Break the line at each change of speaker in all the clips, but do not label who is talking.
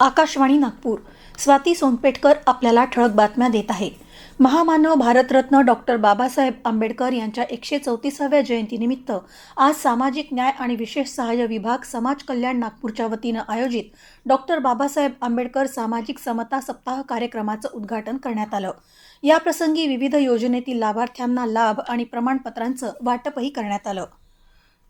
आकाशवाणी नागपूर. स्वाती सोनपेटकर आपल्याला ठळक बातम्या देत आहे महामानव भारतरत्न डॉक्टर बाबासाहेब आंबेडकर यांच्या एकशे चौतीसाव्या जयंतीनिमित्त आज सामाजिक न्याय आणि विशेष सहाय्य विभाग समाज कल्याण नागपूरच्या वतीनं आयोजित डॉक्टर बाबासाहेब आंबेडकर सामाजिक समता सप्ताह कार्यक्रमाचं उद्घाटन करण्यात आलं. याप्रसंगी विविध योजनेतील लाभार्थ्यांना लाभ आणि प्रमाणपत्रांचं वाटपही करण्यात आलं.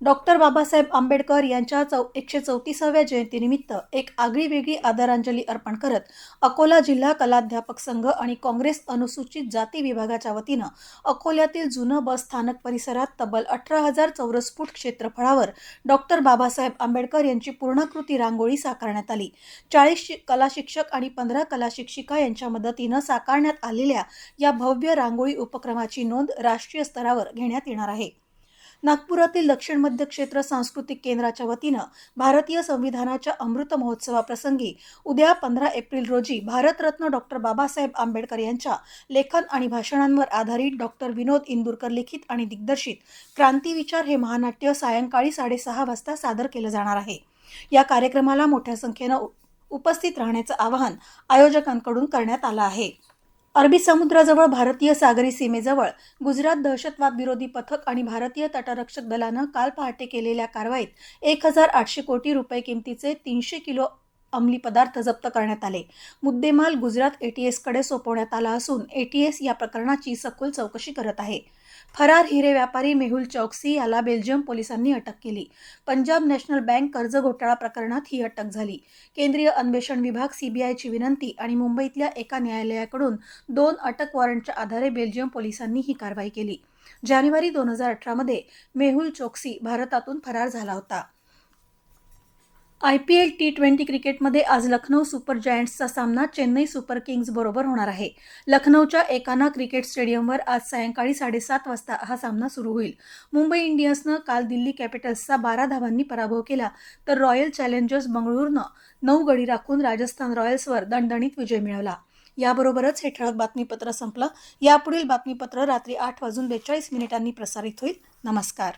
डॉक्टर बाबासाहेब आंबेडकर यांच्या चौ एकशे चौतीसाव्या जयंतीनिमित्त एक आगळीवेगळी आदरांजली अर्पण करत अकोला जिल्हा कलाध्यापक संघ आणि काँग्रेस अनुसूचित जाती विभागाच्या वतीनं अकोल्यातील जुनं बस स्थानक परिसरात तब्बल अठरा हजार चौरस फूट क्षेत्रफळावर डॉक्टर बाबासाहेब आंबेडकर यांची पूर्णाकृती रांगोळी साकारण्यात आली. चाळीस शि- कला शिक्षक आणि पंधरा कला शिक्षिका यांच्या मदतीनं साकारण्यात आलेल्या या भव्य रांगोळी उपक्रमाची नोंद राष्ट्रीय स्तरावर घेण्यात येणार आहे. नागपुरातील दक्षिण मध्य क्षेत्र सांस्कृतिक केंद्राच्या वतीनं भारतीय संविधानाच्या अमृत महोत्सवाप्रसंगी उद्या पंधरा एप्रिल रोजी भारतरत्न डॉक्टर बाबासाहेब आंबेडकर यांच्या लेखन आणि भाषणांवर आधारित डॉक्टर विनोद इंदूरकर लिखित आणि दिग्दर्शित क्रांतीविचार हे महानाट्य सायंकाळी साडेसहा वाजता सादर केलं जाणार आहे. या कार्यक्रमाला मोठ्या संख्येनं उ- उपस्थित राहण्याचं आवाहन आयोजकांकडून करण्यात आलं आहे. अरबी समुद्राजवळ भारतीय सागरी सीमेजवळ गुजरात दहशतवाद विरोधी पथक आणि भारतीय तटरक्षक दलानं काल पहाटे केलेल्या कारवाईत एक हजार आठशे कोटी रुपये किमतीचे तीनशे किलो अंमली पदार्थ जप्त करण्यात आले. मुद्देमाल गुजरात एटीएसकडे सोपवण्यात आला असून एटीएस या प्रकरणाची सखोल चौकशी करत आहे. फरार हिरे व्यापारी मेहुल चौकसी याला बेल्जियम पोलिसांनी अटक केली. पंजाब नॅशनल बँक कर्ज घोटाळा प्रकरणात ही अटक झाली. केंद्रीय अन्वेषण विभाग सीबीआयची विनंती आणि मुंबईतल्या एका न्यायालयाकडून दोन अटक वॉरंटच्या आधारे बेल्जियम पोलिसांनी ही कारवाई केली. जानेवारी दोन हजार अठरामध्ये मेहुल चोक्सी भारतातून फरार झाला होता. I P L T twenty क्रिकेटमध्ये आज लखनौ सुपर जायंट्सचा सामना चेन्नई सुपर किंग्ज बरोबर होणार आहे. लखनौच्या एकाना क्रिकेट स्टेडियमवर आज सायंकाळी साडेसात वाजता हा सामना सुरू होईल. मुंबई इंडियन्सनं काल दिल्ली कॅपिटल्सचा बारा धावांनी पराभव केला तर रॉयल चॅलेंजर्स बंगळुरूनं नऊ गडी राखून राजस्थान रॉयल्सवर दणदणीत विजय मिळवला. याबरोबरच हे ठळक बातमीपत्र संपलं. यापुढील बातमीपत्र रात्री आठ वाजून बेचाळीस मिनिटांनी प्रसारित होईल. नमस्कार.